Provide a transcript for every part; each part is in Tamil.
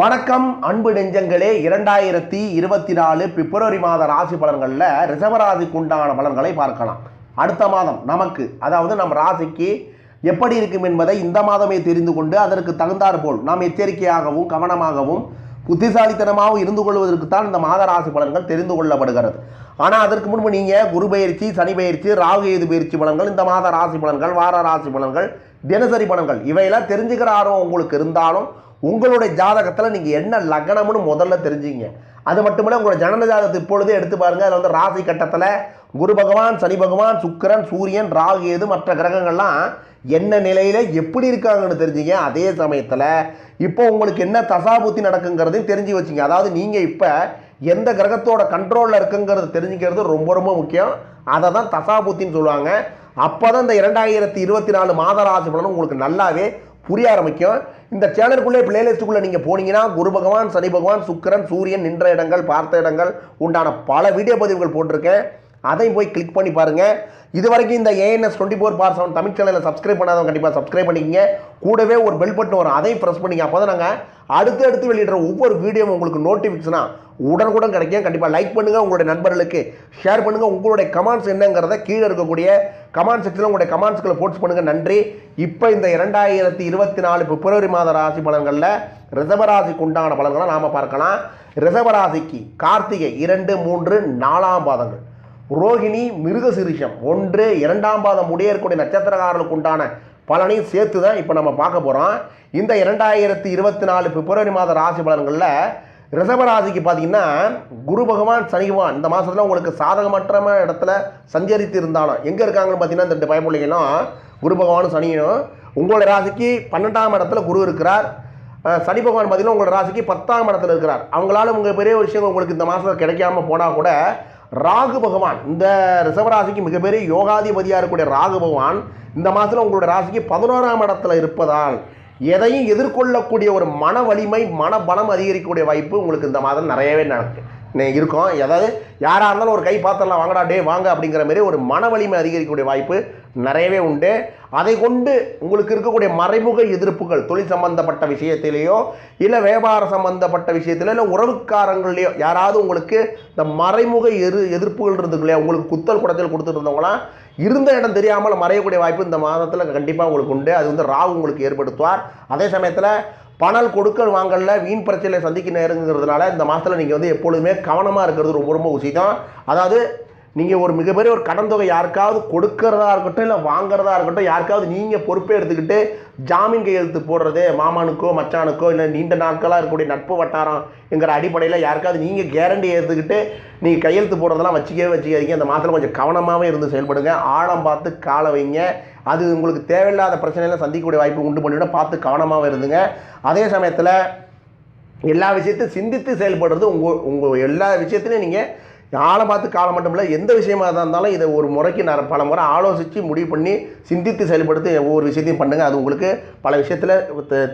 வணக்கம் அன்பு நெஞ்சங்களே. இரண்டாயிரத்தி இருபத்தி நாலு பிப்ரவரி மாத ராசி பலன்களில் ரிசவராசிக்கு உண்டான பலன்களை பார்க்கலாம். அடுத்த மாதம் நமக்கு அதாவது நம் ராசிக்கு எப்படி இருக்கும் என்பதை இந்த மாதமே தெரிந்து கொண்டு அதற்கு தகுந்தாற்போல் நாம் எச்சரிக்கையாகவும் கவனமாகவும் புத்திசாலித்தனமாகவும் இருந்து கொள்வதற்கு தான் இந்த மாத ராசி பலன்கள் தெரிந்து கொள்ளப்படுகிறது. ஆனால் அதற்கு முன்பு நீங்கள் குரு பயிற்சி சனி பயிற்சி ராகு எது பயிற்சி பலன்கள் இந்த மாத ராசி பலன்கள் வார ராசி பலன்கள் தினசரி பலன்கள் இவையெல்லாம் தெரிஞ்சுக்கிற ஆர்வம் உங்களுக்கு இருந்தாலும் உங்களுடைய ஜாதகத்தில் நீங்கள் என்ன லக்னம்னு முதல்ல தெரிஞ்சுங்க. அது மட்டும் இல்லை உங்களோட ஜனன ஜாதகத்தை இப்பொழுதே எடுத்து பாருங்கள் அதில் வந்து ராசி கட்டத்தில் குரு பகவான் சனி பகவான் சுக்கிரன் சூரியன் ராகு எது மற்ற கிரகங்கள்லாம் என்ன நிலையில் எப்படி இருக்காங்கன்னு தெரிஞ்சுங்க. அதே சமயத்தில் இப்போ உங்களுக்கு என்ன தசாபுத்தி நடக்குங்கிறதையும் தெரிஞ்சு வச்சுங்க. அதாவது நீங்கள் இப்போ எந்த கிரகத்தோட கண்ட்ரோலில் இருக்குங்கிறது தெரிஞ்சுக்கிறது ரொம்ப ரொம்ப முக்கியம். அதை தான் தசாபூத்தின்னு சொல்லுவாங்க. அப்போ தான் இந்த இரண்டாயிரத்தி இருபத்தி நாலு மாத ராசி பலன் உங்களுக்கு நல்லாவே புரிய ஆரம்பிக்கும். இந்த சேனலுக்குள்ளே பிளேலிஸ்ட்டுக்குள்ளே நீங்கள் போனீங்கன்னா குரு பகவான் சனி பகவான் சுக்கிரன் சூரியன் நின்ற இடங்கள் பார்த்த இடங்கள் உண்டான பல வீடியோ பதிவுகள் போட்டிருக்கேன். அதையும் போய் கிளிக் பண்ணி பாருங்கள் இது வரைக்கும் இந்த ANS twenty four by seven Tamil சேனலில் சப்ஸ்கிரைப் பண்ணாதவங்க கண்டிப்பாக சப்ஸ்கிரைப் பண்ணிக்கங்க. கூடவே ஒரு பெல் பட்டன் வரும். அதையும் ப்ரெஸ் பண்ணிங்க அப்போ தான் நாங்கள் அடுத்து அடுத்து வெளியிடுற ஒவ்வொரு வீடியோவும் உங்களுக்கு நோட்டிஃபிகேஷனாக உடனுக்குடன் கிடைக்கும். கண்டிப்பாக லைக் பண்ணுங்கள் உங்களுடைய நண்பர்களுக்கு. ஷேர் பண்ணுங்கள் உங்களுடைய கமெண்ட்ஸ் என்னங்கிறத கீழே இருக்கக்கூடிய கமெண்ட் செக்ஷனில் உங்களுடைய கமெண்ட்ஸ்களை போஸ்ட் பண்ணுங்கள் நன்றி. இப்போ இந்த இரண்டாயிரத்தி இருபத்தி நாலு பிப்ரவரி மாத ராசி பலன்களில் ரிசவராசிக்கு உண்டான பலன்களை நாம் பார்க்கலாம். ரிசவராசிக்கு கார்த்திகை இரண்டு மூன்று நாலாம் பாதங்கள். ரோகிணி மிருகசிரிஷம் ஒன்று இரண்டாம் பாதம் முடியக்கூடிய நட்சத்திரக்காரர்களுக்கு உண்டான பலனையும் சேர்த்து தான் இப்போ நம்ம பார்க்க போகிறோம் இந்த இரண்டாயிரத்தி இருபத்தி நாலு பிப்ரவரி மாத ராசி பலன்களில் ரிசவராசிக்கு பார்த்தீங்கன்னா குரு பகவான் சனி பகவான் இந்த மாதத்தில் உங்களுக்கு சாதகமற்ற இடத்துல சஞ்சரித்து இருந்தாலும் எங்கே இருக்காங்கன்னு பார்த்தீங்கன்னா இந்த ரெண்டு பயப்பிள்ளைகளும் குரு பகவானும் சனியும். உங்களோட ராசிக்கு பன்னெண்டாம் இடத்துல குரு இருக்கிறார். சனி பகவான் பார்த்தீங்கன்னா உங்களோட ராசிக்கு பத்தாம் இடத்துல இருக்கிறார். அவங்களால உங்கள் பெரிய விஷயம் உங்களுக்கு இந்த மாதத்தில் கிடைக்காம போனால் கூட ராகு பகவான் இந்த ரிசவராசிக்கு மிகப்பெரிய யோகாதிபதியாக இருக்கக்கூடிய ராகு பகவான் இந்த மாதத்தில் உங்களோட ராசிக்கு பதினோராம் இடத்துல இருப்பதால் எதையும் எதிர்கொள்ளக்கூடிய ஒரு மன வலிமை மன பலம் அதிகரிக்கக்கூடிய வாய்ப்பு உங்களுக்கு இந்த மாதம் நிறையவே நடக்கு. இருக்கும். அதாவது யாராக இருந்தாலும் ஒரு கை பாத்திரலாம் வாங்கடா டே வாங்க அப்படிங்கிற மாதிரி ஒரு மன வலிமை அதிகரிக்கக்கூடிய வாய்ப்பு நிறையவே உண்டு. அதை கொண்டு உங்களுக்கு இருக்கக்கூடிய மறைமுக எதிர்ப்புகள் தொழில் சம்பந்தப்பட்ட விஷயத்திலேயோ இல்லை வியாபார சம்பந்தப்பட்ட விஷயத்திலோ இல்லை உறவுக்காரங்களையோ யாராவது உங்களுக்கு இந்த மறைமுக எதிர் எதிர்ப்புகள் இருந்துக்கு இல்லையா உங்களுக்கு குத்தல் குடத்தில் கொடுத்துட்டு இருந்தவங்களாம் இருந்த இடம் தெரியாமல் மறையக்கூடிய வாய்ப்பு இந்த மாதத்தில் கண்டிப்பாக உங்களுக்கு உண்டு. அது வந்து ராகு உங்களுக்கு ஏற்படுத்துவார். அதே சமயத்தில் பணல் கொடுக்கல் வாங்கல வீண் பிரச்சனை சந்திக்க நேருங்கிறதுனால இந்த மாதத்தில் நீங்கள் வந்து எப்பொழுதுமே கவனமாக இருக்கிறது ரொம்ப ரொம்ப உசிதம் அதாவது நீங்கள் ஒரு மிகப்பெரிய ஒரு கடன் தொகை யாருக்காவது கொடுக்கறதா இருக்கட்டும் இல்லை வாங்குறதா இருக்கட்டும் யாருக்காவது நீங்கள் பொறுப்பே எடுத்துக்கிட்டு ஜாமீன் கையெழுத்து போடுறது மாமானுக்கோ மச்சானுக்கோ இல்லை நீண்ட நாட்களாக இருக்கக்கூடிய நட்பு வட்டாரம் என்கிற அடிப்படையில் யாருக்காவது நீங்கள் கேரண்டி எடுத்துக்கிட்டு நீங்கள் கையெழுத்து போடுறதெல்லாம் வச்சுக்கவே வச்சுக்காதீங்க. இந்த மாதத்தில் கொஞ்சம் கவனமாகவே இருந்து செயல்படுங்க. ஆழம் பார்த்து காலை வைங்க. அது உங்களுக்கு தேவையில்லாத பிரச்சனைகளை சந்திக்கக்கூடிய வாய்ப்பு உண்டு பண்ணிவிட பார்த்து கவனமாக இருந்துங்க. அதே சமயத்தில் எல்லா விஷயத்தையும் சிந்தித்து செயல்படுறது உங்கள் உங்கள் எல்லா விஷயத்துலையும் நீங்கள் ஆளை பார்த்து காலம் மட்டும் இல்லை எந்த விஷயமா இருந்தாலும் இதை ஒரு முறைக்கு நான் பல முறை ஆலோசித்து முடிவு பண்ணி சிந்தித்து செயல்படுத்தி ஒவ்வொரு விஷயத்தையும் பண்ணுங்கள் அது உங்களுக்கு பல விஷயத்தில்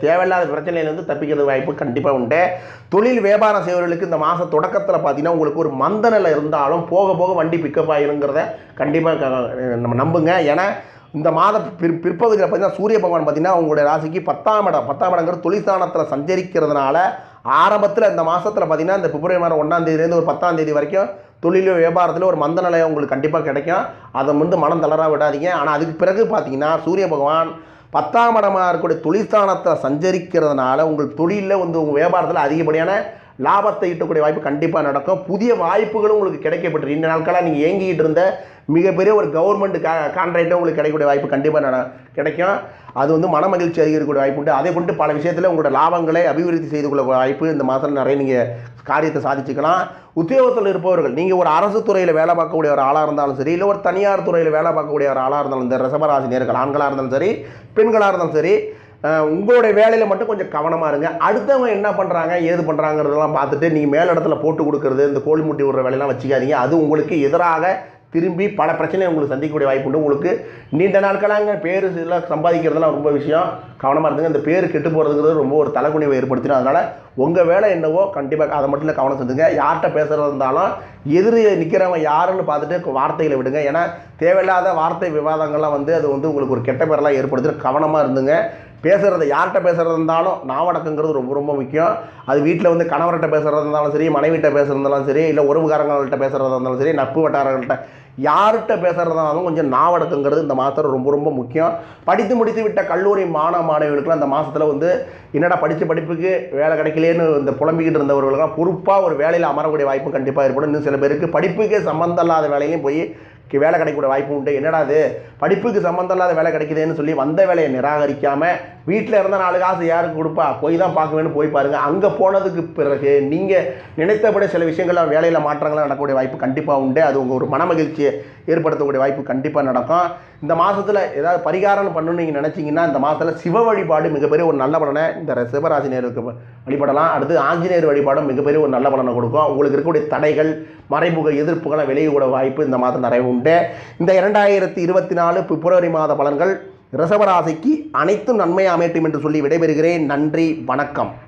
தேவையில்லாத பிரச்சனையிலேருந்து தப்பிக்கிறது வாய்ப்பு கண்டிப்பாக உண்டு. தொழில் வியாபாரம் செய்வர்களுக்கு இந்த மாத தொடக்கத்தில் பார்த்தீங்கன்னா உங்களுக்கு ஒரு மந்த நிலை இருந்தாலும் போக போக வண்டி பிக்கப் ஆகிருங்கிறத கண்டிப்பாக நம்ம நம்புங்க. ஏன்னா இந்த மாத பிற் பிற்பகுதியில் பார்த்தீங்கன்னா சூரிய பகவான் பார்த்தீங்கன்னா உங்களுடைய ராசிக்கு பத்தாம் இடம் பத்தாம் இடங்கிறது தொழிற்சானத்தில் சஞ்சரிக்கிறதுனால ஆரம்பத்தில் இந்த மாதத்தில் பார்த்தீங்கன்னா இந்த பிப்ரவரி மாதம் ஒன்றாம் தேதியிலேருந்து ஒரு பத்தாம் தேதி வரைக்கும் தொழிலோ வியாபாரத்தில் ஒரு மந்த நிலையம் உங்களுக்கு கண்டிப்பாக கிடைக்கும். அதை வந்து மனம் தளர விடாதீங்க. ஆனால் அதுக்கு பிறகு பார்த்தீங்கன்னா சூரிய பகவான் பத்தாம் இடமாக இருக்கக்கூடிய தொழிற்சானத்தில் சஞ்சரிக்கிறதுனால உங்கள் தொழிலில் வந்து உங்கள் வியாபாரத்தில் அதிகப்படியான லாபத்தை ஈட்டக்கூடிய வாய்ப்பு கண்டிப்பாக நடக்கும். புதிய வாய்ப்புகளும் உங்களுக்கு கிடைக்கப்பட்டு இந்த நாட்களாக நீங்கள் ஏங்கிக்கிட்டு இருந்த மிகப்பெரிய ஒரு கவர்மெண்ட் கா கான்ட்ராக்டும் உங்களுக்கு கிடைக்கக்கூடிய வாய்ப்பு கண்டிப்பாக நட கிடைக்கும். அது வந்து மன மகிழ்ச்சி அதிகரிக்கக்கூடிய வாய்ப்பு உண்டு. அதை கொண்டு பல விஷயத்தில் உங்களோட லாபங்களை அபிவிருத்தி செய்து கொள்ள வாய்ப்பு இந்த மாதம் நிறைய நீங்கள் காரியத்தை சாதிச்சுக்கலாம். உத்தியோகத்தில் இருப்பவர்கள் நீங்கள் ஒரு அரசு துறையில் வேலை பார்க்கக்கூடிய ஒரு ஆளாக இருந்தாலும் சரி இல்லை ஒரு தனியார் துறையில் வேலை பார்க்கக்கூடிய ஒரு ஆளாக இருந்தாலும் இந்த ரிசபராசி நேர்கள் ஆண்களாக இருந்தாலும் சரி பெண்களாக இருந்தாலும் சரி உங்களுடைய வேலையில் மட்டும் கொஞ்சம் கவனமாக இருங்க. அடுத்தவங்க என்ன பண்ணுறாங்க ஏது பண்ணுறாங்கிறதெல்லாம் பார்த்துட்டு நீங்கள் மேல் இடத்துல போட்டு கொடுக்குறது இந்த கோழி முட்டி விடுற வேலையெல்லாம் வச்சுக்காதீங்க. அது உங்களுக்கு எதிராக திரும்பி பல பிரச்சனையை உங்களுக்கு சந்திக்கக்கூடிய வாய்ப்பு உண்டு. உங்களுக்கு நீண்ட நாட்களாங்க பேர் இதெல்லாம் சம்பாதிக்கிறதுலாம் ரொம்ப விஷயம். கவனமாக இருந்துங்க. இந்த பேர் கெட்டு போகிறதுங்கிறது ரொம்ப ஒரு தலைக்குனிவை ஏற்படுத்தினோம் அதனால் உங்கள் வேலை என்னவோ கண்டிப்பாக அதை மட்டும் இல்லை கவனம் செஞ்சுங்க யார்கிட்ட பேசுகிறதா இருந்தாலும் எதிரி நிற்கிறவங்க யாருன்னு பார்த்துட்டு வார்த்தைகளை விடுங்க. ஏன்னா தேவையில்லாத வார்த்தை விவாதங்கள்லாம் வந்து அது வந்து உங்களுக்கு ஒரு கெட்ட பேரெல்லாம் ஏற்படுத்தி கவனமாக இருந்துங்க. பேசுகிறத யார்கிட்ட பேசுகிறது இருந்தாலும் நாவடக்கங்கிறது ரொம்ப ரொம்ப முக்கியம். அது வீட்டில் வந்து கணவர்கிட்ட பேசுகிறதா இருந்தாலும் சரி மனைவிட்ட பேசுகிறதாலும் சரி இல்லை உறவுகாரங்கள்கிட்ட பேசுகிறதா இருந்தாலும் சரி நட்பு வட்டாரங்கள்ட்ட யார்கிட்ட பேசுகிறதாலும் கொஞ்சம் நாவடக்கங்கிறது இந்த மாதத்தில் ரொம்ப ரொம்ப முக்கியம். படித்து முடித்து விட்ட கல்லூரி மாணவ மாணவிகளுக்குலாம் அந்த மாதத்தில் வந்து என்னடா படித்த படிப்புக்கு வேலை கிடைக்கலேன்னு இந்த புலம்பிக்கிட்டு இருந்தவர்களுக்கெல்லாம் பொறுப்பாக ஒரு வேலையில் அமரக்கூடிய வாய்ப்பு கண்டிப்பாக ஏற்படும். இன்னும் சில பேருக்கு படிப்புக்கே சம்மந்தம் இல்லாத வேலையிலையும் போய் வேலை கிடைக்கக்கூடிய வாய்ப்பு உண்டு. என்னடா அது படிப்புக்கு சம்மந்தம் இல்லாத வேலை கிடைக்குதுன்னு சொல்லி வந்த வேலையை நிராகரிக்காமல் வீட்டில் இருந்த நாலு காசு யாருக்கு கொடுப்பா? போய் தான் பார்க்குவேன்னு போய் பாருங்கள் அங்கே போனதுக்கு பிறகு நீங்கள் நினைத்தபடி சில விஷயங்கள்லாம் வேலையில் மாற்றங்கள்லாம் நடக்கக்கூடிய வாய்ப்பு கண்டிப்பாக உண்டு. அது உங்கள் ஒரு மனமகிழ்ச்சியை ஏற்படுத்தக்கூடிய வாய்ப்பு கண்டிப்பாக நடக்கும். இந்த மாதத்தில் ஏதாவது பரிகாரம் பண்ணணும்னு நீங்கள் நினச்சிங்கன்னா இந்த மாதத்தில் சிவ வழிபாடு மிகப்பெரிய ஒரு நல்ல பலனை இந்த சிவராசினியருக்கு வழிபடலாம். அடுத்து ஆஞ்சநேயர் வழிபாடும் மிகப்பெரிய ஒரு நல்ல பலனை கொடுக்கும். உங்களுக்கு இருக்கக்கூடிய தடைகள் மறைமுக எதிர்ப்புகளை வெளியே வாய்ப்பு இந்த மாதம் நிறைய உண்டு. இந்த இரண்டாயிரத்தி இருபத்தி நாலு பிப்ரவரி மாத பலன்கள் ரிஷபராசிக்கு அனைத்தும் நன்மையாக அமையட்டும் என்று சொல்லி விடைபெறுகிறேன். நன்றி வணக்கம்.